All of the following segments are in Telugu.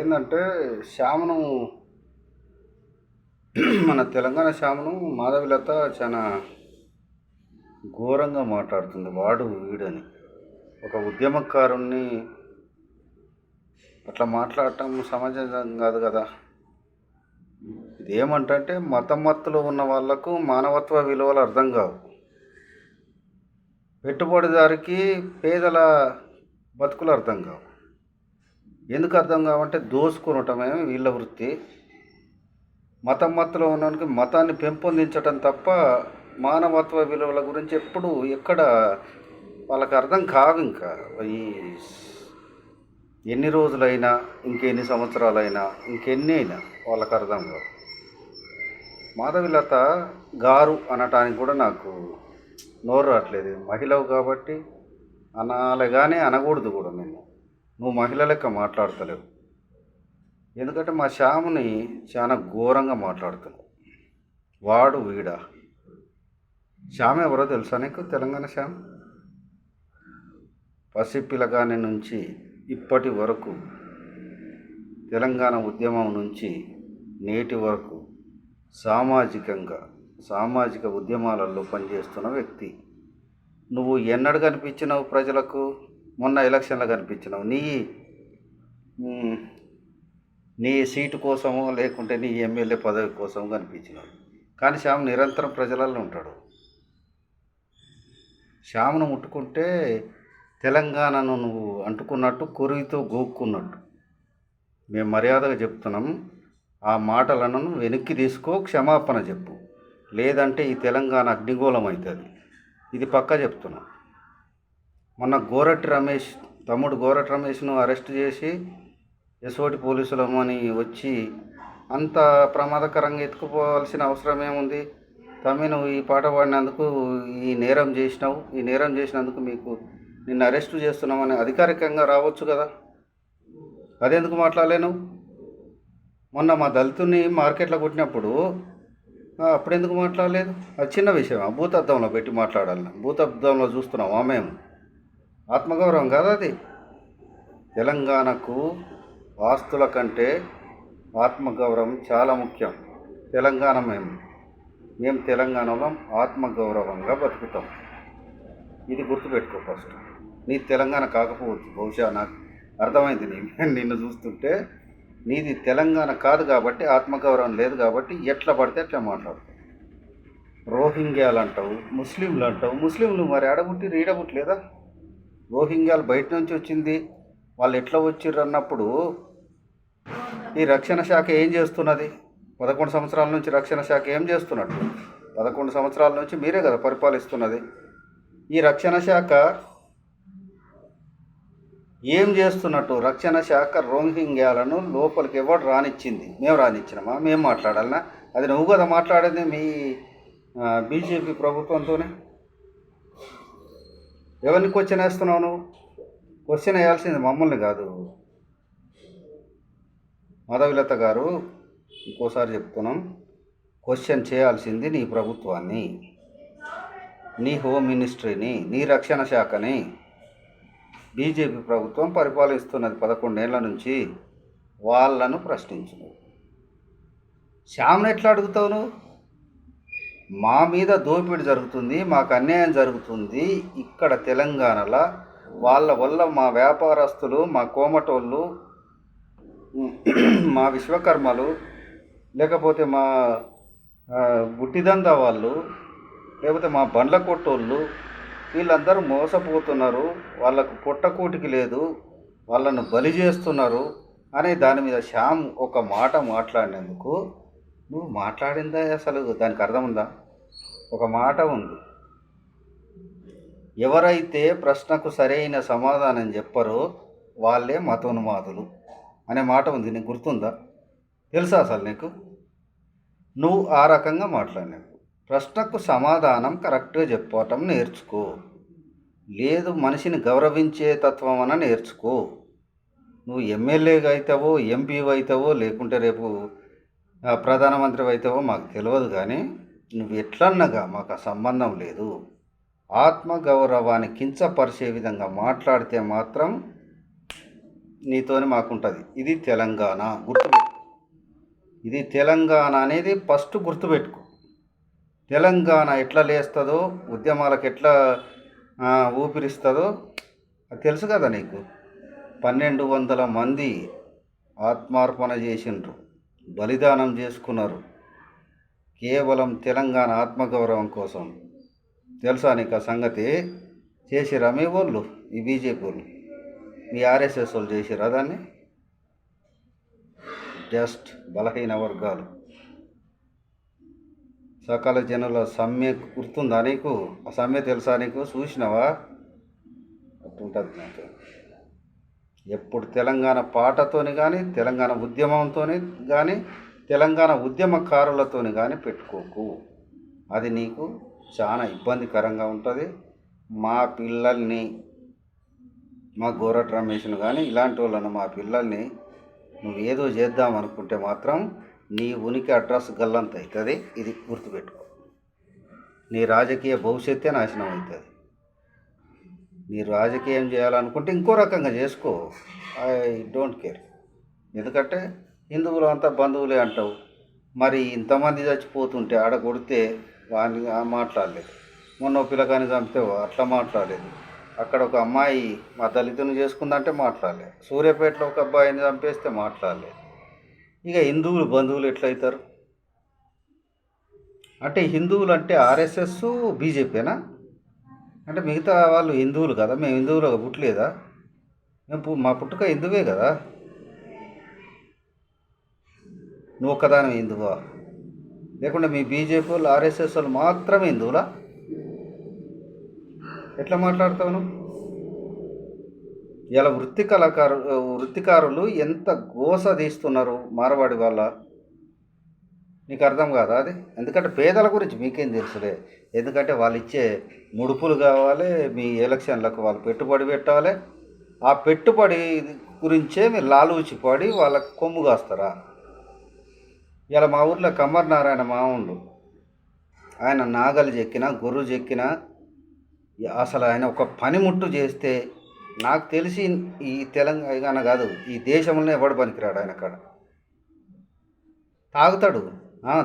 ఏంటంటే శ్యామను మన తెలంగాణ శ్యామను మాధవిలత చాలా ఘోరంగా మాట్లాడుతుంది వాడు వీడని. ఒక ఉద్యమకారుణ్ణి అట్లా మాట్లాడటం సమాజం కాదు కదా. ఇది మతమత్తులు ఉన్న వాళ్ళకు మానవత్వ విలువలు అర్థం కావు. పెట్టుబడిదారికి పేదల బతుకులు అర్థం కావు. ఎందుకు అర్థం కావంటే దోసుకునటమే వీళ్ళ వృత్తి. మతం మత్తులో ఉన్నవానికి మతాన్ని పెంపొందించటం తప్ప మానవత్వ విలువల గురించి ఎప్పుడు ఎక్కడ వాళ్ళకి అర్థం కాదు ఇంకా. ఈ ఎన్ని రోజులైనా ఇంకెన్ని సంవత్సరాలైనా ఇంకెన్ని అయినా వాళ్ళకి అర్థం కాదు. మాధవిలత గారు అనటానికి కూడా నాకు నోరు రావట్లేదు. మహిళవు కాబట్టి అనాలి కానీ అనకూడదు కూడా నేను. నువ్వు మహిళ లెక్క మాట్లాడతలేవు. ఎందుకంటే మా శ్యాముని చాలా ఘోరంగా మాట్లాడుతున్నావు. వాడు వీడా? శ్యామ్ ఎవరో తెలుసా నీకు? తెలంగాణ శ్యామ్? పసిపిలగాని నుంచి ఇప్పటి వరకు తెలంగాణ ఉద్యమం నుంచి నేటి వరకు సామాజికంగా సామాజిక ఉద్యమాలలో పనిచేస్తున్న వ్యక్తి. నువ్వు ఎన్నడు కనిపించినావు ప్రజలకు? మొన్న ఎలక్షన్లో కనిపించినావు. నీ నీ సీటు కోసమో లేకుంటే నీ ఎమ్మెల్యే పదవి కోసం కనిపించినావు. కానీ శ్యామ్ నిరంతరం ప్రజలలో ఉంటాడు. శ్యామును ముట్టుకుంటే తెలంగాణను నువ్వు అంటుకున్నట్టు కొరివితో గోక్కున్నట్టు. మేము మర్యాదగా చెప్తున్నాం. ఆ మాటలను వెనక్కి తీసుకో క్షమాపణ చెప్పు. లేదంటే ఈ తెలంగాణ అగ్నిగోళం అవుతుంది. ఇది పక్క చెప్తున్నాను మొన్న గోరటి రమేష్ తమ్ముడు గోరటి రమేష్ను అరెస్ట్ చేసి ఎసోటి పోలీసులమని వచ్చి అంత ప్రమాదకరంగా ఎత్తుకుపోవాల్సిన అవసరం ఏముంది? తమ్మి నువ్వు ఈ పాట పాడినందుకు ఈ నేరం చేసినావు. ఈ నేరం చేసినందుకు మీకు నిన్ను అరెస్ట్ చేస్తున్నామని అధికారికంగా రావచ్చు కదా? అదెందుకు మాట్లాడలేను? మొన్న మా దళితుని మార్కెట్లో కొట్టినప్పుడు అప్పుడెందుకు మాట్లాడలేదు? అది చిన్న విషయం భూతద్దంలో పెట్టి మాట్లాడాలి. భూతద్దంలో చూస్తున్నాం మేము? ఆత్మగౌరవం కాదు అది? తెలంగాణకు ఆస్తుల కంటే ఆత్మగౌరవం చాలా ముఖ్యం. తెలంగాణ మేము మేము తెలంగాణలో ఆత్మగౌరవంగా బతుకుతాం. ఇది గుర్తుపెట్టుకో ఫస్ట్. నీ తెలంగాణ కాకపోవచ్చు. బహుశా నాకు అర్థమైంది నీ నిన్ను చూస్తుంటే నీది తెలంగాణ కాదు కాబట్టి ఆత్మగౌరవం లేదు కాబట్టి ఎట్లా పడితే అట్లా మాట్లాడుతావు. రోహింగ్యాలు అంటావు ముస్లింలు అంటావు ముస్లింలు మరి ఆడబుట్టి రీడబుట్లేదా రోహింగ్యాలు బయట నుంచి వచ్చింది. వాళ్ళు ఎట్లా వచ్చిర్రు అన్నప్పుడు ఈ రక్షణ శాఖ ఏం చేస్తున్నది? పదకొండు సంవత్సరాల నుంచి రక్షణ శాఖ ఏం చేస్తున్నట్టు? పదకొండు సంవత్సరాల నుంచి మీరే కదా పరిపాలిస్తున్నది. ఈ రక్షణ శాఖ ఏం చేస్తున్నట్టు? రక్షణ శాఖ రోహింగ్యాలను లోపలికి ఎవరు రానిచ్చింది? మేము రానిచ్చినామా? మేము మాట్లాడాలనా? అది నువ్వు కదా మాట్లాడేది మీ బీజేపీ ప్రభుత్వంతోనే? ఎవరిని క్వశ్చన్ వేస్తున్నావు నువ్వు? క్వశ్చన్ వేయాల్సింది మమ్మల్ని కాదు. మాధవిలత గారు ఇంకోసారి చెప్తున్నాం. క్వశ్చన్ చేయాల్సింది నీ ప్రభుత్వాన్ని నీ హోమ్ మినిస్ట్రీని నీ రక్షణ శాఖని. బీజేపీ ప్రభుత్వం పరిపాలిస్తున్నది పదకొండేళ్ళ నుంచి వాళ్ళను ప్రశ్నించు శ్యామ్ని ఎట్లా అడుగుతావు నువ్వు? మా మీద దోపిడీ జరుగుతుంది మాకు అన్యాయం జరుగుతుంది. ఇక్కడ తెలంగాణలో వాళ్ళ వల్ల మా వ్యాపారస్తులు మా కోమటోళ్ళు మా విశ్వకర్మలు లేకపోతే మా ఆ, బుట్టిదందా వాళ్ళు లేకపోతే మా బండ్ల కొట్టోళ్ళు వీళ్ళందరూ మోసపోతున్నారు. వాళ్ళకు పుట్టకూటికి లేదు. వాళ్ళను బలి చేస్తున్నారు అనే దాని మీద శ్యామ్ ఒక మాట మాట్లాడినందుకు నువ్వు మాట్లాడిందా అసలు? దానికి అర్థం ఉందా? ఒక మాట ఉంది. ఎవరైతే ప్రశ్నకు సరైన సమాధానం చెప్పరో వాళ్ళే మతోన్మాదులు అనే మాట ఉంది. నీకు గుర్తుందా? తెలుసా అసలు నీకు? నువ్వు ఆ రకంగా మాట్లాడినావు. ప్రశ్నకు సమాధానం కరెక్ట్గా చెప్పటం నేర్చుకో. లేదు మనిషిని గౌరవించే తత్వం అన నేర్చుకో. నువ్వు ఎమ్మెల్యేగా అవుతావో ఎంపీ అవుతావో లేకుంటే రేపు ప్రధానమంత్రి అవుతావో మాకు తెలియదు కానీ నువ్వు ఎట్లన్నగా మాకు సంబంధం లేదు. ఆత్మగౌరవాన్ని కించపరిచే విధంగా మాట్లాడితే మాత్రం నీతోని మాకుంటుంది. ఇది తెలంగాణ గుర్తుపెట్టు ఇది తెలంగాణ అనేది ఫస్ట్ గుర్తుపెట్టుకో. తెలంగాణ ఎట్లా లేస్తుందో ఉద్యమాలకు ఎట్లా ఊపిరిస్తుందో అది తెలుసు కదా నీకు. పన్నెండు వందల మంది ఆత్మార్పణ చేసిండ్రు. బలిదానం చేసుకున్నారు. కేవలం తెలంగాణ ఆత్మగౌరవం కోసం. తెలుసా నీకు ఆ సంగతి? చేసిరా మీ వాళ్ళు ఈ బీజేపీ వాళ్ళు మీ ఆర్ఎస్ఎస్ వాళ్ళు చేసిరా దాన్ని? జస్ట్ బలహీన వర్గాలు. సకల జనుల సమ్మె గుర్తుందా నీకు? ఆ సమ్మె తెలుసా నీకు? చూసినావా? అట్టుంటుంది నాకు ఎప్పుడు తెలంగాణ పాటతోని కానీ తెలంగాణ ఉద్యమంతో కానీ తెలంగాణ ఉద్యమకారులతోని కానీ పెట్టుకోకు. అది నీకు చాలా ఇబ్బందికరంగా ఉంటుంది. మా పిల్లల్ని మా గోరట్ రమేష్ను కానీ ఇలాంటి వాళ్ళను మా పిల్లల్ని నువ్వు ఏదో చేద్దాం అనుకుంటే మాత్రం నీ ఉనికి అడ్రస్ గల్లంత అవుతుంది ఇది గుర్తుపెట్టుకో. నీ రాజకీయ భవిష్యత్తే నాశనం అవుతుంది నీ రాజకీయం చేయాలనుకుంటే ఇంకో రకంగా చేసుకో. I don't care. ఎందుకంటే హిందువులు అంతా బంధువులే అంటావు. మరి ఇంతమంది చచ్చిపోతుంటే ఆడ కొడితే వాడిని మాట్లాడలేదు. మొన్న పిల్లగాని చంపితే అట్లా మాట్లాడలేదు. అక్కడ ఒక అమ్మాయి మా దళితుని చేసుకుందంటే మాట్లాడలేదు సూర్యాపేటలో ఒక అబ్బాయిని చంపేస్తే మాట్లాడలేదు. ఇక హిందువులు బంధువులు ఎట్లయితారు? అంటే హిందువులు అంటే ఆర్ఎస్ఎస్ బీజేపీనా అంటే మిగతా వాళ్ళు హిందువులు కదా. మేము హిందువులు పుట్టలేదా? మేము మా పుట్టుక హిందువే కదా. నువ్వు ఒక్కదాని హిందువా లేకుంటే మీ బీజేపీ వాళ్ళు ఆర్ఎస్ఎస్ వాళ్ళు మాత్రమే హిందువులా ఎట్లా మాట్లాడతావు నువ్వు? ఇలా వృత్తి కళాకారు వృత్తికారులు ఎంత గోస తీస్తున్నారు మారవాడి వల్ల నీకు అర్థం కాదా అది? ఎందుకంటే పేదల గురించి మీకేం తెలుసులే. ఎందుకంటే వాళ్ళు ఇచ్చే ముడుపులు కావాలి మీ ఎలక్షన్లకు వాళ్ళు పెట్టుబడి పెట్టాలి. ఆ పెట్టుబడి గురించే మీరు లాలూచి పడి వాళ్ళకి కొమ్ము కాస్తారా? ఇలా మా ఊర్లో కమ్మర్ నారాయణ మావుండు ఆయన నాగలి చెక్కిన గొర్రు చెక్కిన అసలు ఆయన ఒక పనిముట్టు చేస్తే నాకు తెలిసి ఈ తెలంగాణ కాదు ఈ దేశంలోనే ఎవడు పనికిరాడు ఆయన కాడ. తాగుతాడు.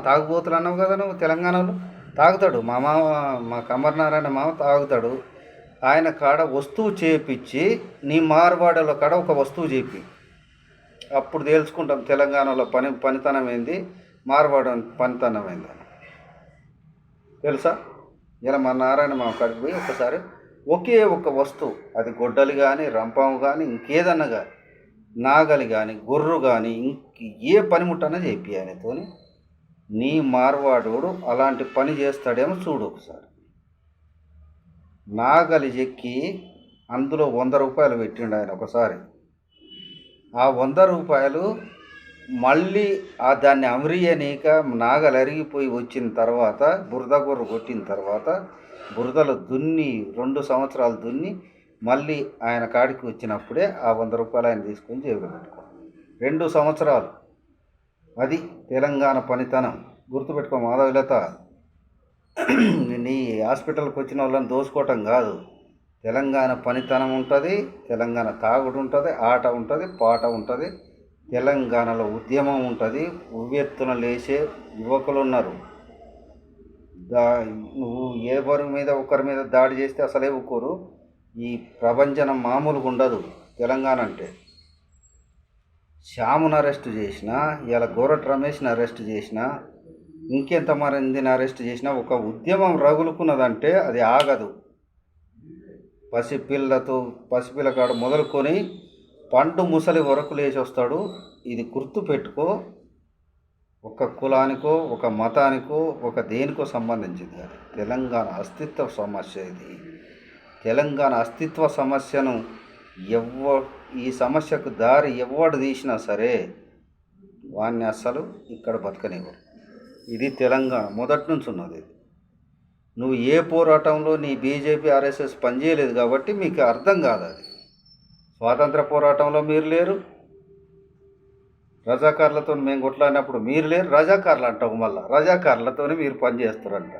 తాగుబోతులు అన్నావు కదా నువ్వు తెలంగాణలో? తాగుతాడు. మా మామ మా కమర్నారాయణ మామ తాగుతాడు. ఆయన కాడ వస్తువు చేపించి నీ మార్వాడలో కాడ ఒక వస్తువు చేపి. అప్పుడు తేల్చుకుంటాం. తెలంగాణలో పని పనితనం ఏంది? మార్వాడు పనితనం ఏంది అని. తెలుసా? ఇలా మా నారాయణ మా కడికి పోయి ఒకసారి ఒకే ఒక వస్తువు అది గొడ్డలు కానీ రంపం కానీ ఇంకేదన్నా కానీ నాగలి కానీ గొర్రు కానీ ఇంక ఏ పనిముట్టన్నా చెప్పి ఆయనతోని నీ మార్వాడోడు అలాంటి పని చేస్తాడేమో చూడు ఒకసారి. నాగలి చెక్కి అందులో వంద రూపాయలు పెట్టిండు ఆయన ఒకసారి. ఆ వంద రూపాయలు మళ్ళీ ఆ దాన్ని అమరియనీక నాగలి అరిగిపోయి వచ్చిన తర్వాత బురద గొర్రు కొట్టిన తర్వాత బురదలు దున్ని రెండు సంవత్సరాలు దున్ని మళ్ళీ ఆయన కాడికి వచ్చినప్పుడే ఆ వంద రూపాయలు ఆయన తీసుకొని జేబులో రెండు సంవత్సరాలు. అది తెలంగాణ పనితనం. గుర్తుపెట్టుకో మాధవలత. నీ హాస్పిటల్కి వచ్చిన వాళ్ళని దోసుకోవటం కాదు. తెలంగాణ పనితనం ఉంటుంది తెలంగాణ తాగుడు ఉంటుంది ఆట ఉంటుంది పాట ఉంటుంది తెలంగాణలో ఉద్యమం ఉంటుంది ఉవ్వెత్తున లేచే యువకులు ఉన్నారు దా నువ్వు ఎవరి మీద ఒకరి మీద దాడి చేస్తే అసలే ఒక్కరు ఈ ప్రపంచం మామూలుగా ఉండదు తెలంగాణ అంటే. శ్యామును అరెస్ట్ చేసిన ఇలా గోరట్ రమేష్ని అరెస్ట్ చేసిన ఇంకెంతమందిని అరెస్ట్ చేసినా ఒక ఉద్యమం రగులుకున్నదంటే అది ఆగదు. పసిపిల్లతో పసిపిల్ల కాడ మొదలుకొని పండు ముసలి వరకు లేచి వస్తాడు. ఇది గుర్తు పెట్టుకో ఒక కులానికో ఒక మతానికో ఒక దేనికో సంబంధించింది కాదు తెలంగాణ అస్తిత్వ సమస్య ఇది. తెలంగాణ అస్తిత్వ సమస్యను ఎవ ఈ సమస్యకు దారి ఎవడు తీసినా సరే వాడిని అస్సలు ఇక్కడ బతకనివ్వరు. ఇది తెలంగాణ మొదటి నుంచి ఉన్నది ఇది. నువ్వు ఏ పోరాటంలో నీ బీజేపీ ఆర్ఎస్ఎస్ పనిచేయలేదు కాబట్టి మీకు అర్థం కాదు అది స్వాతంత్ర పోరాటంలో మీరు లేరు. రజాకారులతో మేము కొట్లాడినప్పుడు మీరు లేరు. రజాకారులు అంటావు మళ్ళీ. రజాకారులతోనే మీరు పనిచేస్తారంట.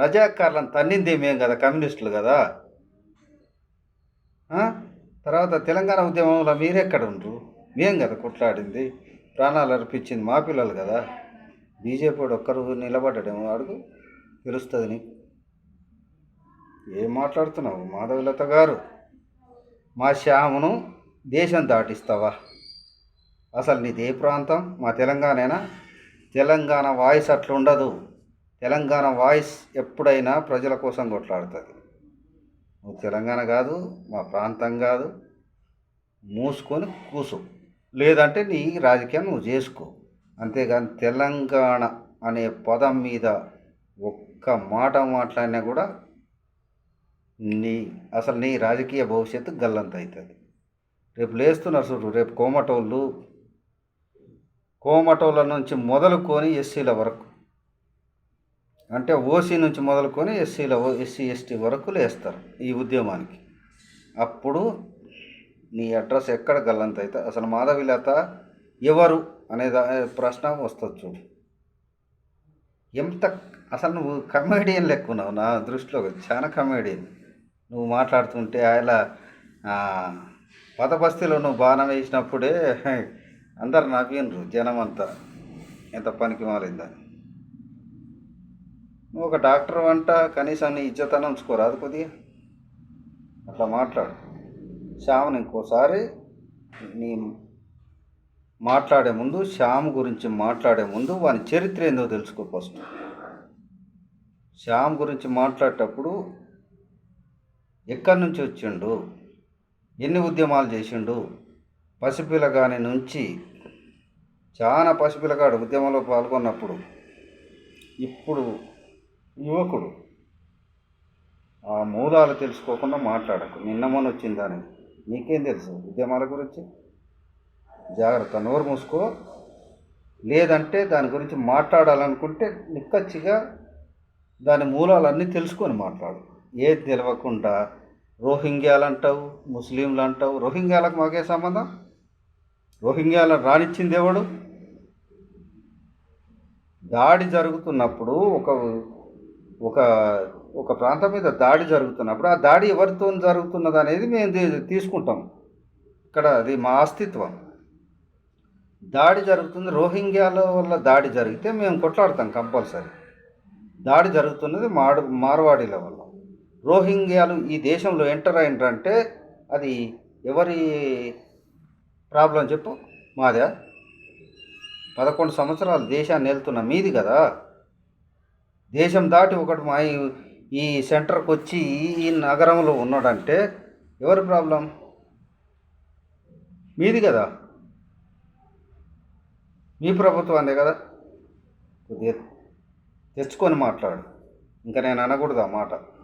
రజాకారులను తన్నింది మేం కదా కమ్యూనిస్టులు కదా. తర్వాత తెలంగాణ ఉద్యమంలో మీరెక్కడ ఉండరు? మేం కదా కొట్లాడింది. ప్రాణాలు అర్పించింది మా పిల్లలు కదా. బీజేపీ ఒక్కరు నిలబడ్డడేమో అడుగు. తెలుస్తుంది నీకు. ఏం మాట్లాడుతున్నావు మాధవలత గారు? మా శ్యామును దేశం దాటిస్తావా? అసలు నీదే ప్రాంతం? మా తెలంగాణేనా? తెలంగాణ వాయిస్ అట్లా ఉండదు తెలంగాణ వాయిస్ ఎప్పుడైనా ప్రజల కోసం కొట్లాడుతుంది. నువ్వు తెలంగాణ కాదు మా ప్రాంతం కాదు. మూసుకొని కూసు. లేదంటే నీ రాజకీయం నువ్వు చేసుకో. అంతేగాని తెలంగాణ అనే పదం మీద ఒక్క మాట మాట్లాడినా కూడా నీ అసలు నీ రాజకీయ భవిష్యత్తు గల్లంత అవుతుంది రేపు లేస్తున్నారు చూడు రేపు కోమటోళ్ళు కోమటోళ్ళ నుంచి మొదలుకొని ఎస్సీల వరకు. అంటే ఓసీ నుంచి మొదలుకొని ఎస్సీల ఎస్సీ ఎస్టీ వరకు లేస్తారు ఈ ఉద్యమానికి. అప్పుడు నీ అడ్రస్ ఎక్కడ గల్లంత అయితే అసలు మాధవిలత ఎవరు అనే ప్రశ్న వస్తుంది చూడు. ఎంత అసలు నువ్వు కమేడియన్ లెక్క ఉన్నావు నా దృష్టిలో చాలా కమేడియన్. నువ్వు మాట్లాడుతుంటే ఆయన పదబస్తీలో నువ్వు బాణం వేసినప్పుడే అందరు నవ్వినరు జనం అంతా ఎంత పనికి మారిందని నువ్వు ఒక డాక్టర్ వంట కనీసం నీ ఇజ్జతనం ఉంచుకోరా అది కొద్దిగా. అట్లా మాట్లాడు. శ్యామ్ని ఇంకోసారి నీ మాట్లాడే ముందు శ్యామ్ గురించి మాట్లాడే ముందు వాని చరిత్ర ఏందో తెలుసుకో ఫస్ట్. శ్యామ్ గురించి మాట్లాడేటప్పుడు ఎక్కడి నుంచి వచ్చిండు? ఎన్ని ఉద్యమాలు చేసిండు? పసిపిల్లగాని నుంచి చాలా పసిపిల్లగాడు ఉద్యమంలో పాల్గొన్నప్పుడు ఇప్పుడు యువకుడు. ఆ మూలాలు తెలుసుకోకుండా మాట్లాడకు. నిన్న మొన్న వచ్చిందని నీకేం తెలుసు ఉద్యమాల గురించి? జాగ్రత్త నోరు మూసుకో. లేదంటే దాని గురించి మాట్లాడాలనుకుంటే నిక్కచ్చిగా దాని మూలాలన్నీ తెలుసుకొని మాట్లాడు. ఏది తెలియకుండా రోహింగ్యాలు అంటావు ముస్లింలు అంటావు రోహింగ్యాలకు మాకే సంబంధం? రోహింగ్యాల రానిచ్చింది ఎవడు? దాడి జరుగుతున్నప్పుడు ఒక ఒక ఒక ప్రాంతం మీద దాడి జరుగుతున్నప్పుడు ఆ దాడి ఎవరితో జరుగుతున్నది అనేది మేము తీసుకుంటాం. ఇక్కడ అది మా అస్తిత్వం. దాడి జరుగుతుంది రోహింగ్యాల వల్ల దాడి జరిగితే మేము కొట్లాడతాం కంపల్సరీ. దాడి జరుగుతున్నది మాడు మార్వాడీల వల్ల రోహింగ్యాలు ఈ దేశంలో ఎంటర్ అయిండ్రంటే అది ఎవరి ప్రాబ్లం చెప్పు? మాదే. పదకొండు సంవత్సరాలు దేశాన్ని వెళ్తున్న మీది కదా. దేశం దాటి ఒకటి మా ఈ- సెంటర్కి వచ్చి ఈ- నగరంలో ఉన్నాడంటే ఎవరి ప్రాబ్లం? మీది కదా. మీ ప్రభుత్వాన్నే కదా. కొద్దిగా తెచ్చుకొని మాట్లాడు. ఇంకా నేను అనకూడదు ఆ మాట.